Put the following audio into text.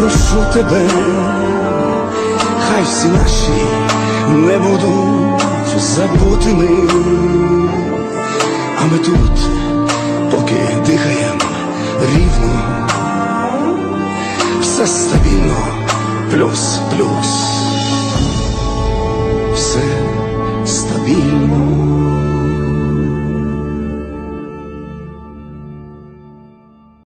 Попрошу тебе, хай всі наші не будуть забутими, а ми тут, поки дихаємо рівно, все стабільно, плюс, плюс,